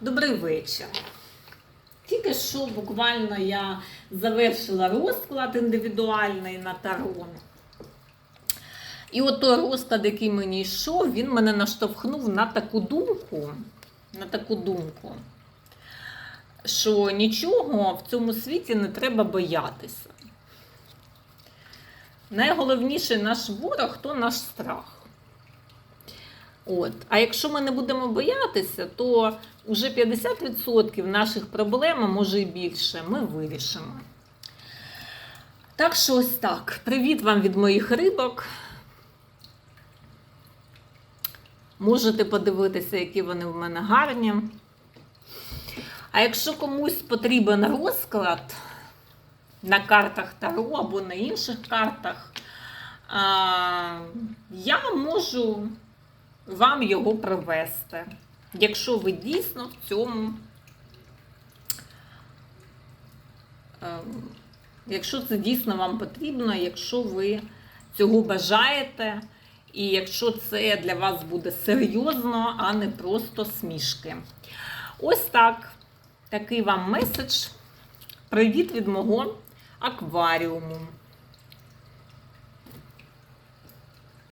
Добрий вечір. Тільки що буквально я завершила розклад індивідуальний на Таро. І от той розклад, який мені йшов, він мене наштовхнув на таку думку, на таку думку, що нічого в цьому світі не треба боятися. Найголовніший наш ворог то наш страх. От. А якщо ми не будемо боятися, то вже 50% наших проблем, а може і більше, ми вирішимо. Так що ось так. Привіт вам від моїх рибок. Можете подивитися, які вони в мене гарні. А якщо комусь потрібен розклад на картах Таро або на інших картах, я можу вам його привести. Якщо ви дійсно в цьому, е, якщо це дійсно вам потрібно, якщо ви цього бажаєте, і якщо це для вас буде серйозно, а не просто смішки. Ось так. Такий вам меседж. Привіт від мого акваріуму.